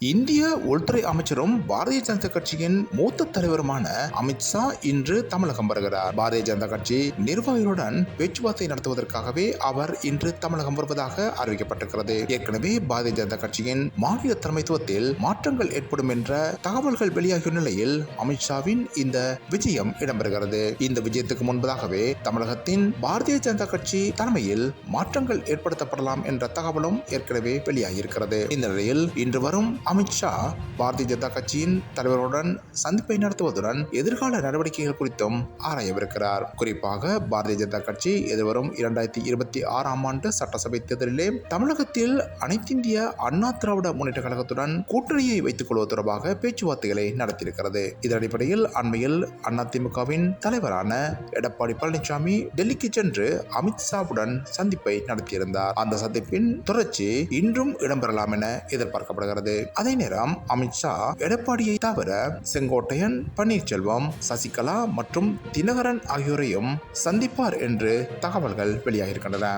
இந்திய உள்துறை அமைச்சரும் பாரதிய ஜனதா கட்சியின் மூத்த தலைவருமான அமித்ஷா இன்று தமிழகம் வருகிறார். பாரதிய ஜனதா கட்சி நிர்வாகிகளுடன் பேச்சுவார்த்தை நடத்துவதற்காகவே அவர் இன்று தமிழகம் வருவதாக அறிவிக்கப்பட்டிருக்கிறது. ஏற்கனவே பாரதிய ஜனதா கட்சியின் மாநில தலைமைத்துவத்தில் மாற்றங்கள் ஏற்படும் என்ற தகவல்கள் வெளியாகிய நிலையில் அமித்ஷாவின் இந்த விஜயம் இடம்பெறுகிறது. இந்த விஜயத்துக்கு முன்பதாகவே தமிழகத்தின் பாரதிய ஜனதா கட்சி தலைமையில் மாற்றங்கள் ஏற்படுத்தப்படலாம் என்ற தகவலும் ஏற்கனவே வெளியாகியிருக்கிறது. இந்த நிலையில் இன்று வரும் அமித்ஷா பாரதிய ஜனதா கட்சியின் தலைவருடன் சந்திப்பை நடத்துவதுடன் எதிர்கால நடவடிக்கைகள் குறித்தும் ஆராயவிருக்கிறார். குறிப்பாக பாரதிய ஜனதா கட்சி எதிர்வரும் இரண்டாயிரத்தி இருபத்தி ஆறாம் ஆண்டு சட்டசபை தேர்தலிலே தமிழகத்தில் அனைத்திந்திய அண்ணா திராவிட முன்னேற்ற கழகத்துடன் கூட்டணியை வைத்துக் கொள்வது தொடர்பாக பேச்சுவார்த்தைகளை நடத்தியிருக்கிறது. இதன் அடிப்படையில் அண்மையில் அதிமுகவின் தலைவரான எடப்பாடி பழனிசாமி டெல்லிக்கு சென்று அமித்ஷாவுடன் சந்திப்பை நடத்தியிருந்தார். அந்த சந்திப்பின் தொடர்ச்சி இன்றும் இடம்பெறலாம் என எதிர்பார்க்கப்படுகிறது. அதே நேரம் அமித்ஷா எடப்பாடியை தவிர செங்கோட்டையன் பன்னீர்செல்வம் சசிகலா மற்றும் தினகரன் ஆகியோரையும் சந்திப்பார் என்று தகவல்கள் வெளியாகியிருக்கின்றன.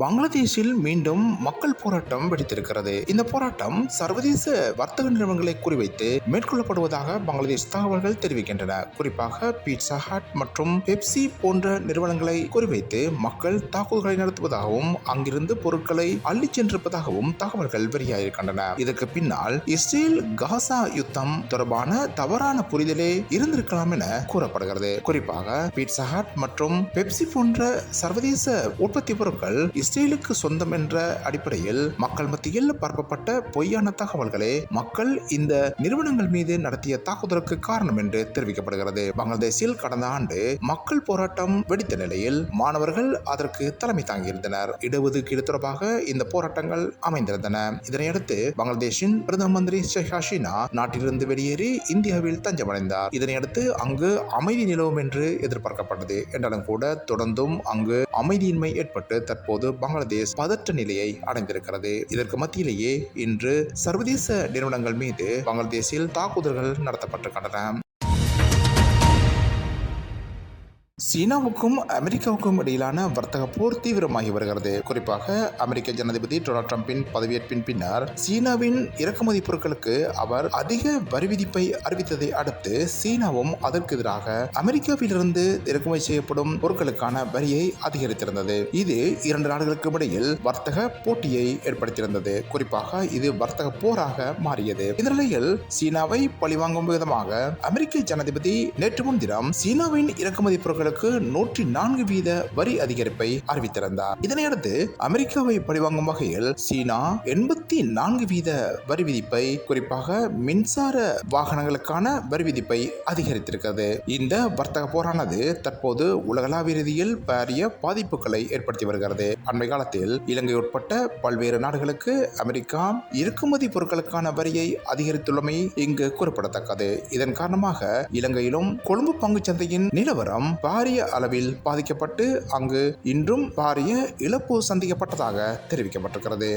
பங்களாதேஷில் மீண்டும் மக்கள் போராட்டம் வெடித்திருக்கிறது. இந்த போராட்டம் சர்வதேச வர்த்தக நிறுவனங்களை குறிவைத்து மேற்கொள்ளப்படுவதாக பங்களாதேஷ் தகவல்கள் தெரிவிக்கின்றன. குறிப்பாக பீட்சா ஹட் மற்றும் பெப்சி போன்ற நிறுவனங்களை குறிவைத்து மக்கள் தாக்குதல்களை நடத்துவதாகவும் அங்கிருந்து பொருட்களை அள்ளிச் சென்றிருப்பதாகவும் தகவல்கள் வெளியாகியிருக்கின்றன. இதற்கு பின்னால் இஸ்ரேல் காசா யுத்தம் தொடர்பான தவறான புரிதலே இருந்திருக்கலாம் என கூறப்படுகிறது. குறிப்பாக பீட்சா ஹட் மற்றும் பெப்சி போன்ற சர்வதேச உற்பத்தி பொருட்கள் இஸ்ரேலுக்கு சொந்தம் என்ற அடிப்படையில் மக்கள் மத்தியில் பரப்பப்பட்ட பொய்யான தகவல்களே மக்கள் இந்த நிறுவனங்கள் மீது நடத்திய தாக்குதலுக்கு காரணம் என்று தெரிவிக்கப்படுகிறது. பங்களாதேஷில் கடந்த ஆண்டு மக்கள் போராட்டம் வெடித்த நிலையில் மாணவர்கள் அதற்கு தலைமை தாங்கியிருந்தனர். இடஒதுக்கீடு தொடர்பாக இந்த போராட்டங்கள் அமைந்திருந்தன. இதனையடுத்து பங்களாதேஷின் பிரதம மந்திரி ஷேக் ஹசீனா நாட்டிலிருந்து வெளியேறி இந்தியாவில் தஞ்சமடைந்தார். இதனையடுத்து அங்கு அமைதி நிலவும் என்று எதிர்பார்க்கப்பட்டது. என்றாலும் கூட தொடர்ந்தும் அங்கு அமைதியின்மை ஏற்பட்டு தற்போது பங்களாதேஷ் பதற்ற நிலையை அடைந்திருக்கிறது. இதற்கு மத்தியிலேயே இன்று சர்வதேச நிறுவனங்கள் மீது பங்களாதேஷில் தாக்குதல்கள் நடத்தப்பட்டிருக்கின்றன. சீனாவுக்கும் அமெரிக்காவுக்கும் இடையிலான வர்த்தக போர் தீவிரமாகி வருகிறது. குறிப்பாக அமெரிக்க ஜனாதிபதி டொனால்ட் ட்ரம்பின் பதவியேற்பின் பின்னர் சீனாவின் இறக்குமதி பொருட்களுக்கு அவர் அதிக வரி விதிப்பை அறிவித்ததை அடுத்து சீனாவும் அதற்கு எதிராக அமெரிக்காவிலிருந்து இறக்குமதி செய்யப்படும் பொருட்களுக்கான வரியை அதிகரித்திருந்தது. இது இரண்டு நாடுகளுக்கும் இடையில் வர்த்தக போட்டியை ஏற்படுத்தியிருந்தது. குறிப்பாக இது வர்த்தக போராக மாறியது. இந்த நிலையில் சீனாவை பழிவாங்கும் விதமாக அமெரிக்க ஜனாதிபதி நேற்று முன்தினம் சீனாவின் இறக்குமதி பொருட்கள் பொருட்களுக்கு நூற்றி நான்கு வீத வரி அதிகரிப்பை அறிவித்திருந்தார். இதனையடுத்து அமெரிக்காவை பழிவாங்கும் வகையில் சீனா எண்பத்தி நான்கு வீத வரி விதிப்பை குறிப்பாக மின்சார வாகனங்களுக்கான வரி விதிப்பை அதிகரித்திருக்கிறது. இந்த வர்த்தக போரானது தற்போது உலகளாவிய ரீதியில் பாரிய பாதிப்புகளை ஏற்படுத்தி வருகிறது. அண்மை காலத்தில் இலங்கை உட்பட்ட பல்வேறு நாடுகளுக்கு அமெரிக்கா இறக்குமதி பொருட்களுக்கான வரியை அதிகரித்துள்ளமை இங்கு குறிப்பிடத்தக்கது. இதன் காரணமாக இலங்கையிலும் கொழும்பு பங்கு சந்தையின் நிலவரம் பாரிய அளவில் பாதிக்கப்பட்டு அங்கு இன்றும் பாரிய இழப்பு சந்திக்கப்பட்டதாக தெரிவிக்கப்பட்டிருக்கிறது.